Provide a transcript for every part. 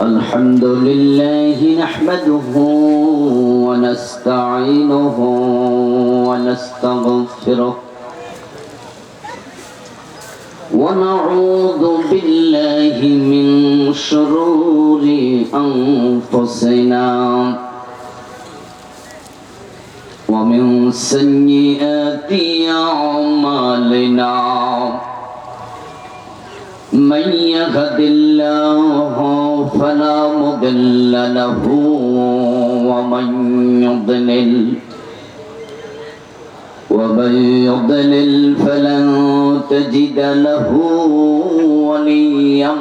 الحمد لله نحمده ونستعينه ونستغفره ونعوذ بالله من شرور أنفسنا ومن سيئات أعمالنا. من يهد الله فلا مضل له ومن يضلل. ومن يضلل فلن تجد له وليا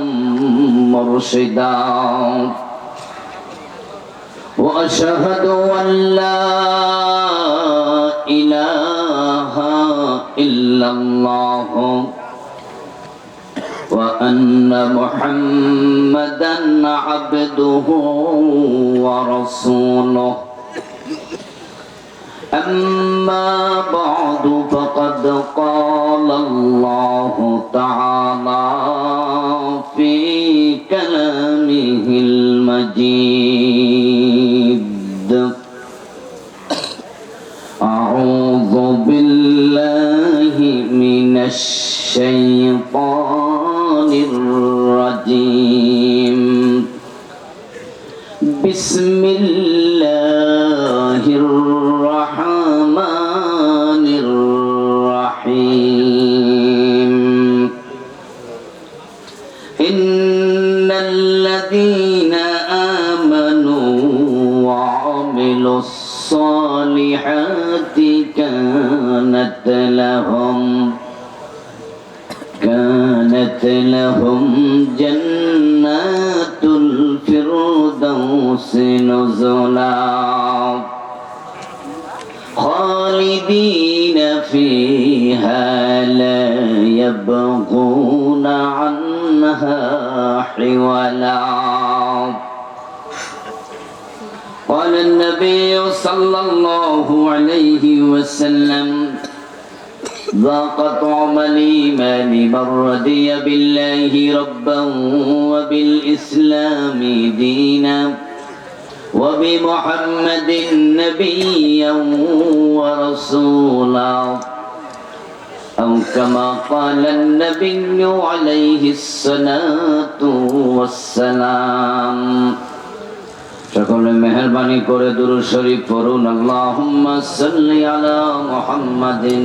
مرشدا. وأشهد أن لا إله إلا الله. وأن محمدا عبده ورسوله. أما بعد فقد قال الله تعالى في كلامه المجيد. أعوذ بالله من الشيطان الرجيم بسم الله لهم جنات الفردوس نزلا. خالدين فيها لا يبغون عنها حولا. قال النبي صلى الله عليه وسلم ذاق طعم الإيمان من رضي بالله ربا وبالإسلام دينا وبمحمد نبيا ورسولا أو كما قال النبي عليه الصلاة والسلام সকলে মেহরবানি করে দুরু শরীফ পড়ুন আল্লাহুম্মা সাল্লি আলা মুহাম্মাদিন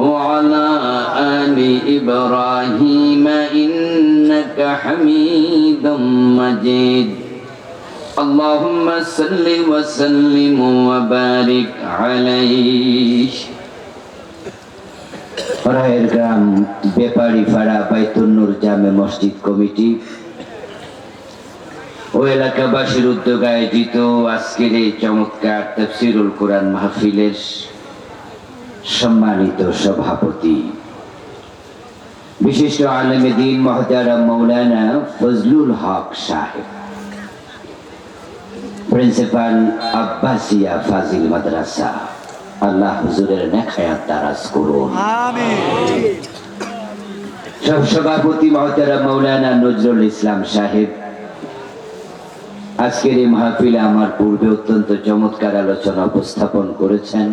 وعلى آل إبراهيم إنك حميد مجيد اللهم صل وسلم وبارك عليه ফরাহের গ্রাম বেপারি ফাড়া বাইতুন্নুর জামে মসজিদ কমিটি ও এলাকাবাসীর উদ্যোগ আয়োজিত আজকের এই চমৎকার তফসিরুল কোরআন মাহফিলের সম্মানিত সভাপতি। বিশিষ্ট আলমে দিন মহতারা মৌলানা ফজলুল হক সাহেব। প্রিন্সিপাল আব্বাসিয়া ফাজিল মাদ্রাসা। আল্লাহ হুজুরের নেখায়াত দারাজ করুন। সব সভাপতি মহতারা মৌলানা নজরুল ইসলাম সাহেব, আজকের এই মাহফিলে আমার পূর্বে অত্যন্ত চমৎকার আলোচনা উপস্থাপন করেছেন।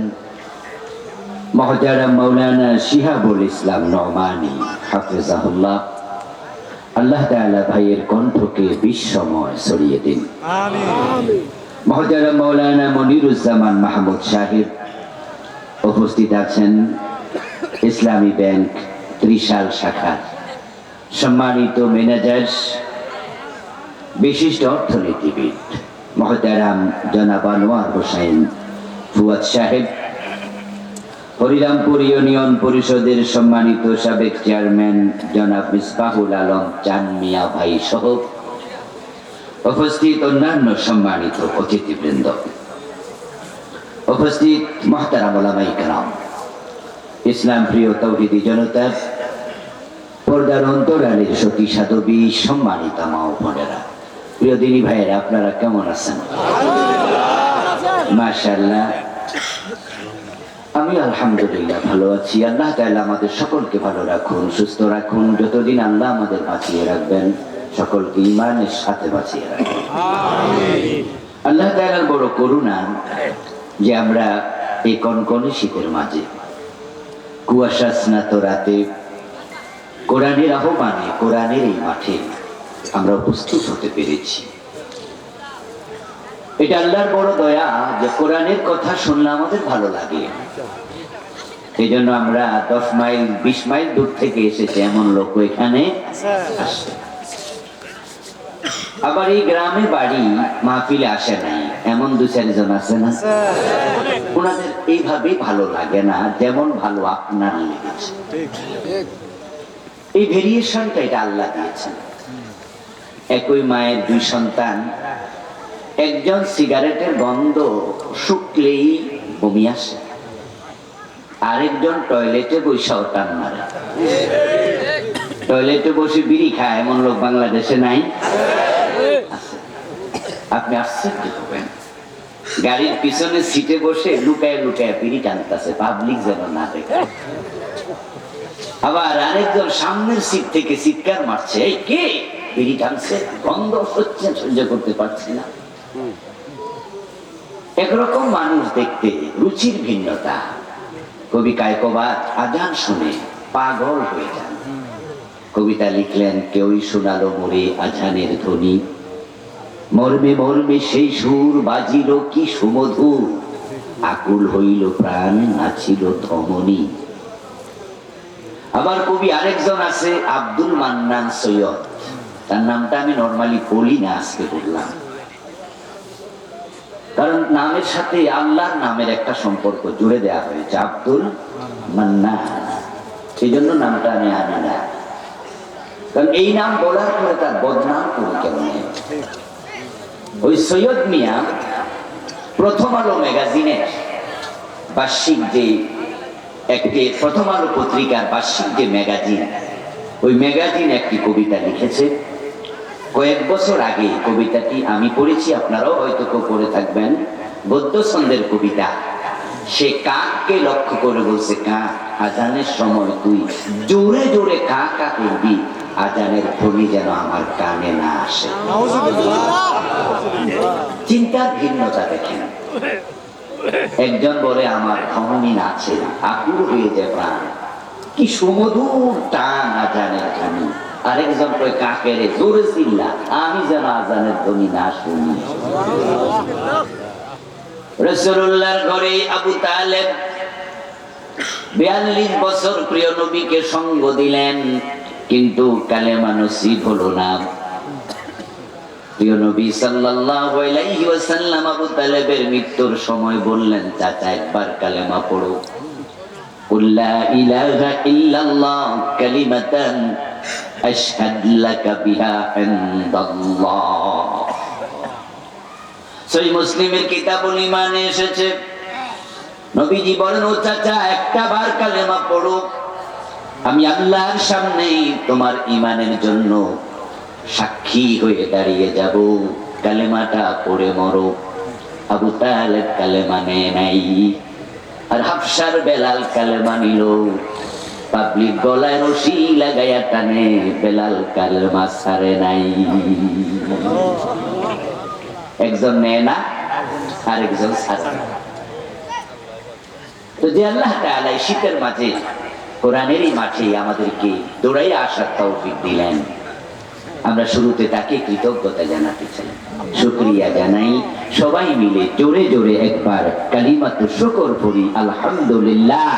মহতারা মৌলানা শিহাবুল ইসলাম নমানি হাফিজাহুল্লাহ। আল্লাহ তাআলা ভাইয়ের কণ্ঠকে বিশ্বময় ছড়িয়ে দিন। মহতারা মৌলানা মনিরুজ্জামান মাহমুদ সাহেব উপস্থিত আছেন ইসলামী ব্যাংক ত্রিশাল শাখার সম্মানিত ম্যানেজার বিশিষ্ট অর্থনীতিবিদ মহতারাম জনাব আনোয়ার হোসেন ফুয়াদ সাহেব হরিরামপুর ইউনিয়ন পরিষদের সম্মানিত সাবেক চেয়ারম্যান জনাব মিসবাহুল আলম চান মিয়া ভাই সহ উপস্থিত অন্যান্য সম্মানিত অতিথিবৃন্দ। উপস্থিত মহতারাম ওলামাই কালাম ইসলাম প্রিয় তৌহিদি জনতা পর্দার অন্তরালের সতী সাধবী সম্মানিতা মা বোনেরা প্রিয় দিনী ভাইয়েরা আপনারা কেমন আছেন? মাশাল্লাহ আমি আলহামদুলিল্লাহ ভালো আছি। আল্লাহ তাআলা আমাদের সকলকে ভালো রাখুন সুস্থ রাখুন। যতদিন আল্লাহ আমাদের বাঁচিয়ে রাখবেন সকলকে ইমানের সাথে বাঁচিয়ে রাখবেন। আল্লাহ তাআলার বড় করুণা যে আমরা এই কনকনে শীতের মাঝে কুয়াশা স্নাত রাতে কোরআনের আহ্বানে কোরআনের এই মাঠে আমরা উপস্থিত হতে পেরেছি। এটা আল্লাহর বড় দয়া যে কোরআনের কথা শুনলে আমাদের ভালো লাগে। এই জন্য আমরা দশ মাইল, বিশ মাইল দূর থেকে এসেছে এমন লোক এখানে আসে আবার এই গ্রামে বাড়ি মাহফিলে আসে নাই, এমন দু চারজন আছে না? ওনাদের এইভাবেই ভালো লাগে না, যেমন ভালো আপনার লেগেছে। এই ভেরিয়েশনটা এটা আল্লাহ দিয়েছেন। একই মায়ের দুই সন্তান একজন সিগারেটের গন্ধ শুকলেই বমি আসে। আরেকজন টয়লেটে বসে টান মারে। টয়লেটে বসে বিড়ি খায়, এমন লোক বাংলাদেশে নাই। আপনি আশ্চর্য হবেন। গাড়ির পিছনে সিটে বসে লুকায় লুকায় বিড়ি টানতেছে পাবলিক যেন না দেখে। আবার আরেকজন সামনের সিট থেকে চিৎকার মারছে কে? বিড়ি টানছে, গন্ধ হচ্ছে সহ্য করতে পারছি না। একরকম মানুষ দেখতে রুচির ভিন্নতা। কবি কায়কবাদ আজান শুনে পাগল হয়ে যান। কবিতা লিখলেন, কেউই শোনালো মোরে আজানের ধ্বনি। মর্মে মর্মে সেই সুর বাজিল কি সুমধুর। আকুল হইল প্রাণ নাছিল ধমনী। আবার কবি আরেকজন আছে, আব্দুল মান্নান সৈয়দ। তার নামটা আমি নর্মালি বলি না, আজকে বললাম। কারণ নামের সাথে আল্লাহর নামের একটা সম্পর্ক জুড়ে দেওয়া হয়েছে, আব্দুল মান্নান। সেই জন্য নামটা আমি আনি না। কারণ এই নাম বলার পরে তার বদনাম করি কেমন ওই সৈয়দ মিয়া প্রথম আলো ম্যাগাজিনের বার্ষিক যে একটি প্রথম আলো পত্রিকার বার্ষিক যে ম্যাগাজিন, ওই ম্যাগাজিন একটি কবিতা লিখেছে। কয়েক বছর আগে কবিতাটি আমি পড়েছি, আপনারাও হয়তো কেউ পড়ে থাকবেন। গদ্য ছন্দের কবিতা, সে কাককে লক্ষ্য করে বলছে, কাক, আজানের সময় তুই জোরে জোরে কা কা করবি, আজানের ধ্বনি যেন আমার কানে না আসে। চিন্তার ভিন্নতা দেখেন। একজন বলে, আমার ধমনী আছে আকুল হয়ে যায় প্রাণ। কি সুমধুর টান আজানের ধ্বনি। আরেকজন কই কাকে জোরে চিল্লা, আমি যেন আজানের ধ্বনি না শুনি। রসুল্লাহর ঘরে আবু তালেব বিয়াল্লিশ বছর প্রিয় নবীকে সঙ্গ দিলেন, কিন্তু কালেমা মানুষই হল না। প্রিয় নবী আবু তালেবের মৃত্যুর সময় বললেন, চাচা, একবার কালেমা পড়ো। কুল্লা ইলাহা ইল্লাল্লাহ কালিমাতান أشهد لك بها عند الله সই মুসলিমের কিতাবুল ইমানে এসেছে নবীজি বলেন ও চাচা একটা বার কালেমা পড়ো আমি আল্লাহর সামনে তোমার ইমানের জন্য সাক্ষী হয়ে দাঁড়িয়ে যাব কালেমাটা পড়ে মরো আবু তালেব কালেমা নেয় নাই আর হাফসার বেলাল কালেমা নিল পাবলিক গলায় রশি লাগাইয়া টানে, বেলাল কালেমা সারে নাই। একজন নেয় না, আরেকজন সারে তো যে আল্লাহ শীতের মাঝে কোরআনের এই মাঠে আমাদেরকে দৌড়াই আসার তৌফিক দিলেন। আমরা শুরুতে তাকে কৃতজ্ঞতা জানাতে চাই। শুক্রিয়া জানাই। সবাই মিলে জোরে জোরে একবার কালিমাতু শুকর করি আলহামদুলিল্লাহ।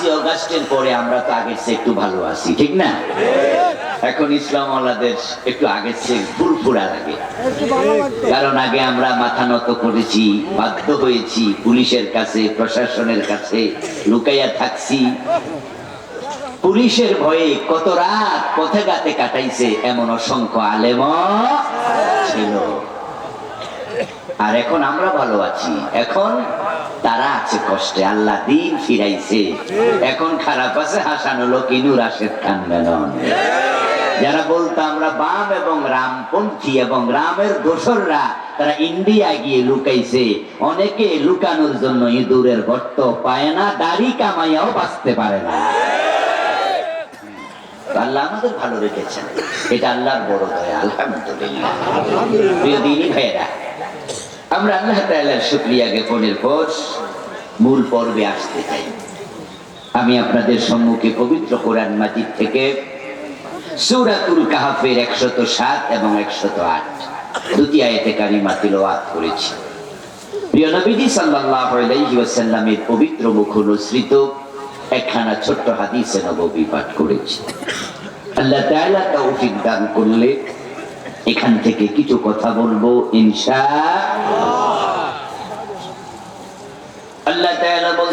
পাঁচই অগাস্টের পরে, আমরা তো আগের চেয়ে একটু ভালো আছি, ঠিক না? এখন ইসলাম আল্লাদের একটু আগের চেয়ে ফুরফুরা লাগে। কারণ আগে আমরা মাথা নত করেছি, বাধ্য হয়েছি, পুলিশের কাছে, প্রশাসনের কাছে লুকাইয়া থাকছি। পুলিশের ভয়ে কত রাত পথে গাতে কাটাইছে এমন অসংখ্য আলেম ছিল। আর এখন আমরা ভালো আছি। এখন তারা আছে কষ্টে, আল্লাহ দিন ফিরাইছে। এখন খারাপ আছে, হাসানো লোক ইনুর রাশেদ খান মেনন যারা বলতো আমরা বাম এবং রামপন্থী এবং রামের দোসররা, তারা ইন্ডিয়া গিয়ে লুকাইছে। অনেকে লুকানোর জন্য ইঁদুরের গর্ত পায় না, দাড়ি কামাইয়াও বাঁচতে পারে না। আল্লাহ আমাদের ভালো রেখেছেন। এটা আল্লাহর বড় দয়া, আলহামদুলিল্লাহ। প্রিয় দিনী ভাইয়েরা আমরা আল্লাহ তাআলার শুক্রিয়া জ্ঞাপনের পর মূল পর্বে আসতে চাই। আমি আপনাদের সম্মুখে পবিত্র কোরআন মাজিদ থেকে সূরাতুল কাহাফের একশত সাত এবং একশত আট দুটি আয়াতে কারিমা তিলাওয়াত করেছি। প্রিয় নবীজি সাল্লাল্লাহু পবিত্র মুখ অনুসৃত একখানা ছোট্ট হাদিসে নববী পাঠ করেছি। আল্লাহ তাআলা তৌফিক দান করলে এখান থেকে কিছু কথা বলব ইনশা আল্লাহ তাআলা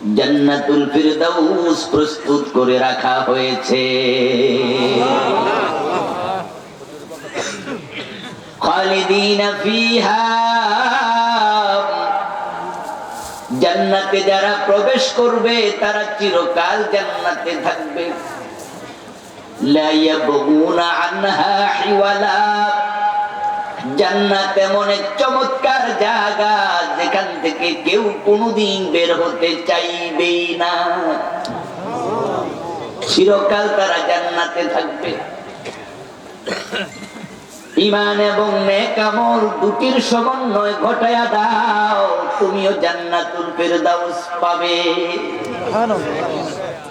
জান্নাতুল ফিরদাউস প্রস্তুত করে রাখা হয়েছে। খালিদিনা ফিহা জান্নাতে যারা প্রবেশ করবে, তারা চিরকাল জান্নাতে থাকবে। লা ইয়াবগুনা আনহা হিওয়ালা। জান্নাত এমন এক চমৎকার জায়গা যেখান থেকে কেউ কোনোদিন বের হতে চাইবেই না। চিরকাল তারা জান্নাতে থাকবে। ইমান এবং নেক আমল দুটির সমন্বয় ঘটায়া দাও তুমিও জান্নাতুল ফেরদাউস পাবে।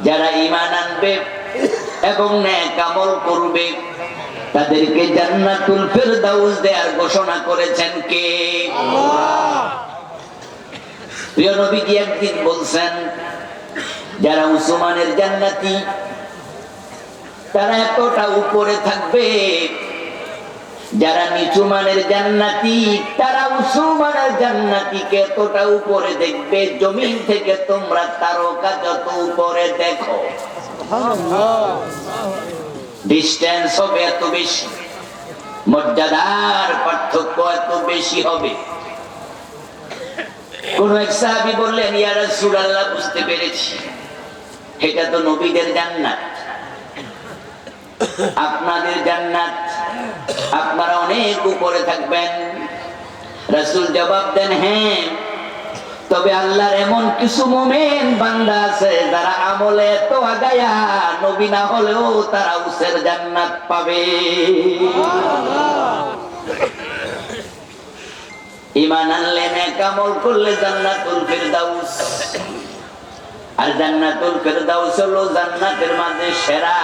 যারা ইমান আনবে এবং নেক আমল করবে তাদেরকে জান্নাতুল ফেরদাউস দেওয়ার ঘোষণা করেছেন কে? প্রিয় নবীজি একদিন বলছেন যারা উসমানের জান্নাতি তারা এতটা উপরে থাকবে। যারা নিচু মানের জান্নাতি তারা উঁচু মানের জান্নাতিকে এতটা উপরে দেখবে জমিন থেকে তোমরা তারকা যত উপরে দেখো। ডিস্টেন্স হবে, এত বেশি। মর্যাদার পার্থক্য এত বেশি হবে। কোন এক সাহাবি বললেন, ইয়া রাসূলুল্লাহ, বুঝতে পেরেছি। এটা তো নবীদের জান্নাত। আপনাদের জান্নাত, আপনারা অনেক উপরে থাকবেন। রাসূল জবাব দেন হ্যাঁ তবে আল্লাহর এমন কিছু মোমেন বান্দা আছে যারা আমলে এত আগায়া নবী না হলেও তারা উসের জান্নাত পাবে। ইমান আনলে নেক আমল করলে জান্নাতুল ফিরদাউস। আর জান্নাতুল ফিরদাউস হলো জান্নাতের মাঝে সেরা।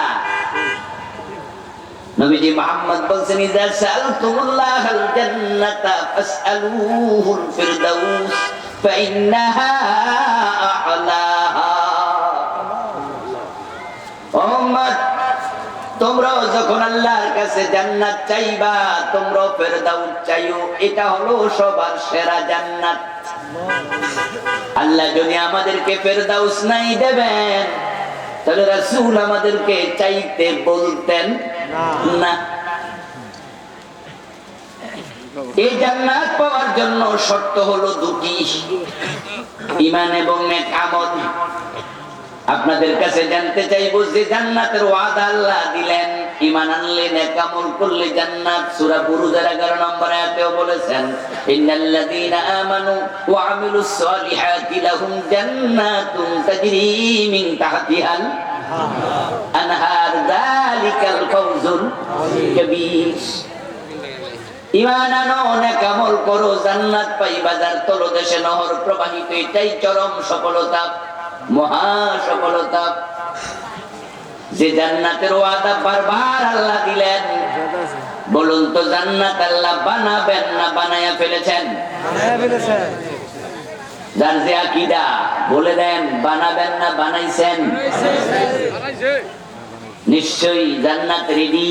নবীজি মুহাম্মদ বলছেন ইযা সালতুমুল্লাহাল জান্নাতা ফাসআলুহুল ফাইন্নাহা আ'লাহা উম্মত তোমরা যখন আল্লাহর কাছে জান্নাত চাইবা তোমরা ফেরদাউস চাইও, এটা হলো সবার সেরা জান্নাত। আল্লাহ যদি আমাদেরকে ফেরদাউস নাই দেবেন, তাহলে রাসূল আমাদেরকে চাইতে বলতেন না। এই জান্নাত পাওয়ার জন্য শর্ত হলো দুটি। ইমান এবং নেক আমল আপনাদের কাছে জানতে চাইব যে জান্নাতের ওয়াদা আল্লাহ দিলেন ইমান আনলে নেক আমল করলে জান্নাত। সূরা বুরুজের 11 নম্বর আয়াতেও বলেছেন, ইন্নাল্লাযীনা আমানু ওয়া আমিলুস সালিহাতি লাহুম জান্নাতুন তাজরি মিন তাহতিহাল আনহার, যালিকাল ফাওজুল কবীর। ইমান আনো নেক আমল করো জান্নাত পাইবা তলদেশে নহর প্রবাহিত এটাই চরম সফলতা মহা সফলতা। যে জান্নাতের ওয়াদা বারবার আল্লাহ দিলেন বলুন তো জান্নাত আল্লাহ বানাবেন না বানায়া ফেলেছেন? যার যে আকিদা বলে দেন বানাবেন না বানাইছেন? নিশ্চয়ই জান্নাত রেডি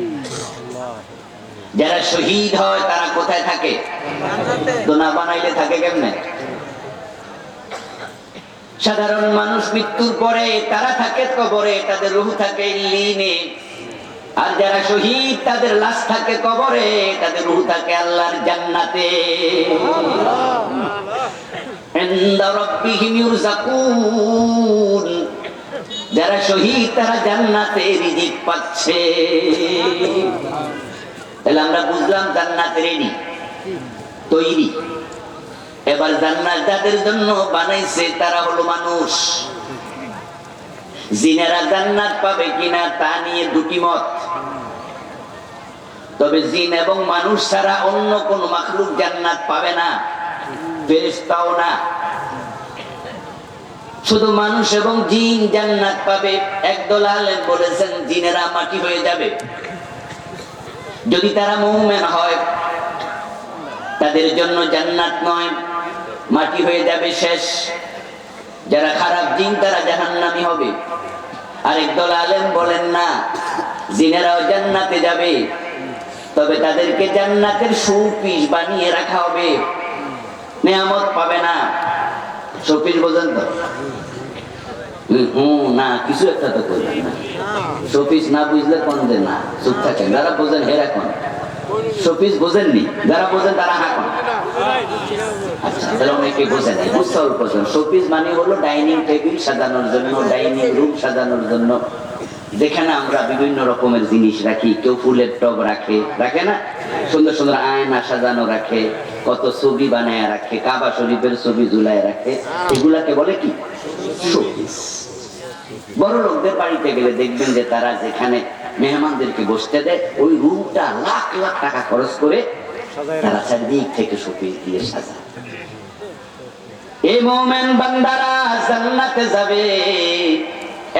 যারা শহীদ হয়, তারা কোথায় থাকে? দোনা না বানাইলে থাকে কেমনে? সাধারণ মানুষ মৃত্যুর পরে তারা থাকে কবরে, তাদের রুহ থাকে লিনে আর যারা শহীদ, তাদের লাশ থাকে কবরে, তাদের রুহ থাকে আল্লাহর জান্নাতে। যারা শহীদ, তারা জান্নাতে রিজিক পাচ্ছে। তাহলে আমরা বুঝলাম জান্নাত রেডি তৈরি। এবার জান্নাত যাদের জন্য বানাইছে তারা হলো মানুষ। জিনেরা জান্নাত পাবে কিনা তা নিয়ে দুটি মত। তবে জিন এবং মানুষ ছাড়া অন্য কোন মাখলুক জান্নাত পাবে না, ফেরেশতাও না। শুধু মানুষ এবং জিন জান্নাত পাবে, একদল আলেম বলেছেন, জিনেরা মাটি হয়ে যাবে। যদি তারা মুমিন হয়, তাদের জন্য জান্নাত নয় মাটি হয়ে যাবে শেষ। যারা খারাপ জিন, তারা জাহান্নামী হবে। আরেক দল আলেম বলেন না, জিনেরাও জান্নাতে যাবে। তবে তাদেরকে জান্নাতের সুপিস বানিয়ে রাখা হবে। নেয়ামত পাবে না। শোপিস বোঝেন তো হুম, না কিছু একটা তো করবেন না। শোপিস না বুঝলে কোন যে না চুপ থাকেন। যারা বোঝেন হেরা কোন? শোপিস বোঝেননি? যারা বোঝেন তারা হাঁকন আচ্ছা তাহলে অনেকে বোঝে বুঝতে অল্প শোপিস মানে হলো ডাইনিং টেবিল সাজানোর জন্য ডাইনিং রুম সাজানোর জন্য। যেখানে আমরা বিভিন্ন রকমের জিনিস রাখি। কেউ ফুলের টব রাখে রাখে না? সুন্দর সুন্দর আয়না সাজানো রাখে, কত ছবি বানায় রাখে, কাবা শরীফের ছবি ঝুলায় রাখে। এগুলাকে বলে কি? বড় লোকদের বাড়িতে গেলে দেখবেন যে তারা যেখানে মেহমানদেরকে বসতে দেয়, ওই রুমটা লাখ লাখ টাকা খরচ করে তারা চারদিক থেকে শোপিস দিয়ে সাজায়। এই মোমেন বান্দারা জান্নাতে যাবে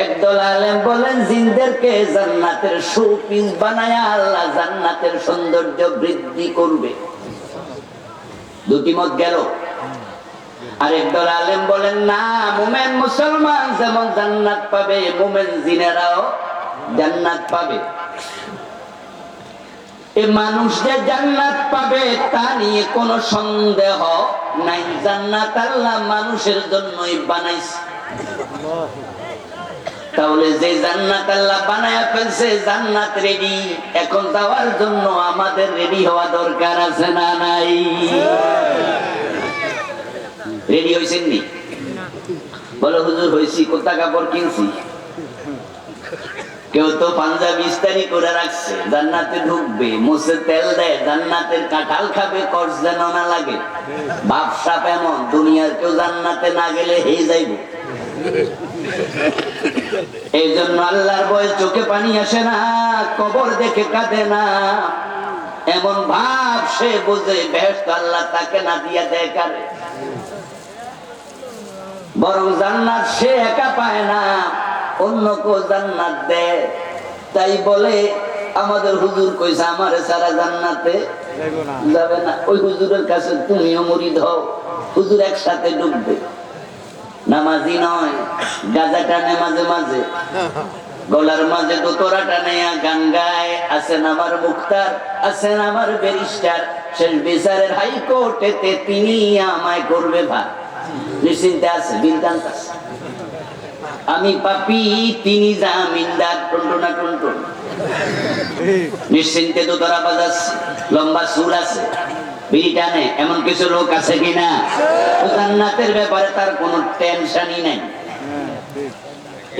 একদল আলেম বলেন, জিনদেরকে জান্নাতের শোপিস বানায় আল্লাহ জান্নাতের সৌন্দর্য বৃদ্ধি করবে। দুটি মত গেল। আরেক দল আলেম বলেন, না, মোমেন মুসলমান যেমন জান্নাত পাবে, মোমেন জিনেরাও জান্নাত পাবে। এ মানুষ যে জান্নাত পাবে, তা নিয়ে কোনো সন্দেহ নাই। জান্নাত আল্লাহ মানুষের জন্যই বানাইছে। তাহলে যে জান্নাত আল্লাহ বানায়া ফেলছে, জান্নাত রেডি এখন যাওয়ার জন্য আমাদের রেডি হওয়া দরকার আছে না নাই? রেডি হয়েছেন নি? বলো, হুজুর হয়েছি কোথা কাপড় কিনছি? কেউ তো পাঞ্জাবি ইস্তারি করে রাখছে, জান্নাতে ঢুকবে মুসে তেল দেয়, জান্নাতের কাঁঠাল খাবে কর্স যেন না লাগে। বাপসাপ এমন দুনিয়ার কেউ জান্নাতে না গেলে হেই যাইব। এই জন্য আল্লাহর বয় চোখে পানি আসে না কবর দেখে কাঁদে না। এমন ভাব সে বুঝে বেহস্ত আল্লাহ তাকে না দিয়া দেয় কারে? বরং জান্নাত সে একা পায় না অন্য কেউ জান্নাত দেয়। তাই বলে আমাদের হুজুর কইছে আমারে সারা জান্নাতে যাবে না। ওই হুজুরের কাছে তুমিও মুড়ি হও হুজুর একসাথে ডুববে। নামাজি নয় গাজা টানে মাঝে। মাঝে গলার মাঝে দোতরা টানে গান গায় আছেন আমার মুক্তার আছেন আমার ব্যারিস্টার। শেষ বিচারের হাইকোর্টেতে তিনি আমায় করবে ভাই নিশ্চিন্তে আছে বিন্দান্ত আছে। আমি পাপি তিনি জামিনদার টন্টনা টন্টন। নিশ্চিন্তে তো তারা বাজাচ্ছে লম্বা সুর আছে। বিড়ি টানে এমন কিছু লোক আছে কিনা? ও জান্নাতের ব্যাপারে তার কোনো টেনশনই নাই।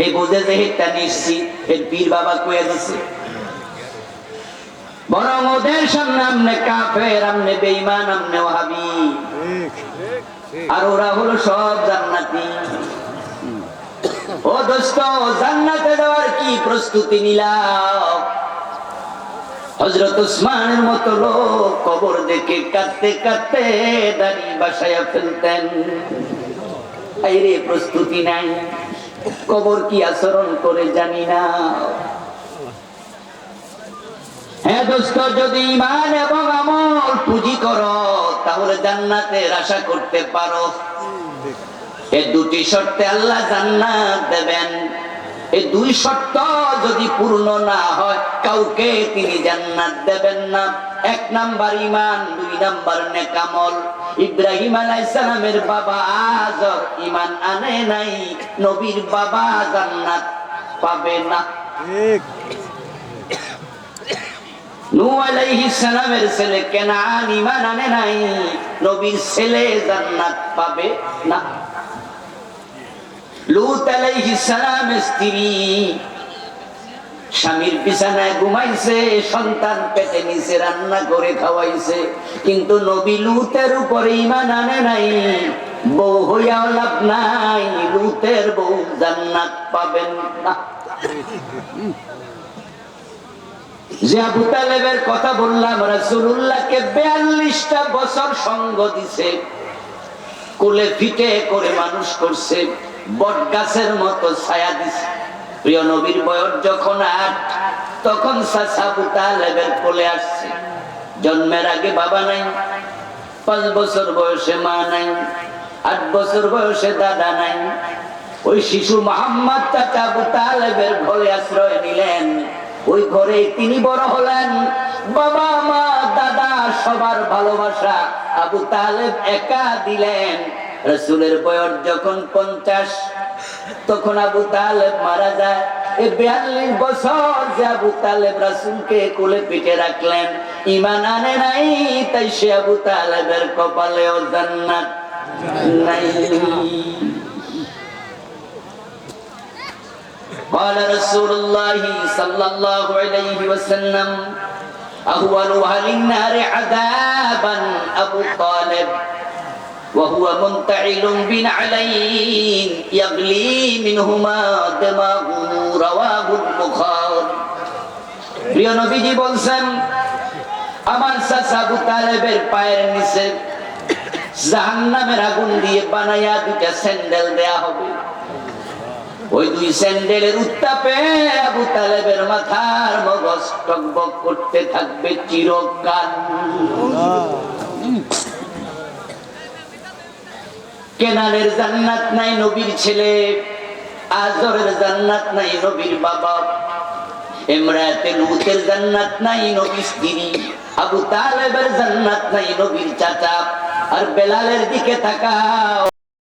এই বুঝে যে হেটটা নিশ্চিত এর পীর বাবা কয়ে দিছে। বরং ওদের সামনে আমনে কাফের আমনে বেঈমান আমনে ওয়াহাবি। আর ওরা হলো সব জান্নাতি। ও দোস্ত জান্নাতে দেওয়ার কি প্রস্তুতি নিলাম? হজরত উসমানের মতো লোক কবর দেখে কাঁদতে কাঁদতে দাড়ি বাসায়া ফেলতেন। এই রে প্রস্তুতি নাই। কবর কি আচরণ করে জানি না। হ্যাঁ দোস্ত, যদি ইমান এবং আমল পুঁজি করো, তাহলে জান্নাতের আশা করতে পারো। এই দুটি শর্তে আল্লাহ জান্নাত দেবেন। এই দুই শর্ত যদি পূর্ণ না হয় কাউকে তিনি জান্নাত দেবেন না। এক নাম্বার ইমান দুই নাম্বার নেকামল। ইব্রাহিম আলাইসালামের বাবা আজর ইমান আনে নাই নবীর বাবা জান্নাত পাবে না। ছেলে কেনান ঈমান আনে নাই নবীর ছেলে জান্নাত পাবে না। স্বামীর বিছানায় ঘুমাইছে, সন্তান পেটে নিচে রান্না করে খাওয়াইছে। কিন্তু নবী লুতের উপরে ইমান আনে নাই। বউ হইয়াও লাভ নাই, লুতের বউ জান্নাত পাবেন না। কথা বললাম, রাসূলুল্লাহকে 42টা বছর সঙ্গ দিছে। কোলে ফিটে করে মানুষ করছে। বট মতো ছায়া দিছে। প্রিয় নবীর বয়স যখন আট, তখন কোলে আসছে। জন্মের আগে বাবা নাই, পাঁচ বছর বয়সে মা নাই, আট বছর বয়সে দাদা নাই। ওই শিশু মোহাম্মদ চাচা তালেবের ঘরে আশ্রয় নিলেন। ওই ঘরে তিনি বড় হলেন। বাবা, মা, দাদা সবার ভালোবাসা আবু তালেব একা দিলেন। রসুলের বয়স যখন পঞ্চাশ তখন আবু তালেব মারা যায় এই বিয়াল্লিশ বছর যে আবু তালেব রাসুলকে কোলে পিঠে রাখলেন ইমান আনে নাই তাই সে আবু তালেবের কপালেও জান্নাত নাই قال رسول الله صلى الله عليه وسلم أهون أهل النار عذابا أبو طالب وهو منتعل بنعلين يغلي منهما دماغه رواه البخاري প্রিয় নবীজি বলছেন আমার চাচা আবু তালেবের পায়ের নিচে জাহান্নামের আগুন দিয়ে বানাইয়া দুইটা স্যান্ডেল দেয়া হবে ওই দুই স্যান্ডেলের উত্তাপে আবু তালেবের মাথার মগজ টকবক করতে থাকবে চিরকাল কেনানের জান্নাত নাই নবীর ছেলে, আজরের জান্নাত নাই নবীর বাবা, এমরাতে লুতের জান্নাত নাই নবীর স্ত্রী, আবু তালেবের জান্নাত নাই নবীর চাচা, আর বেলালের দিকে তাকাও।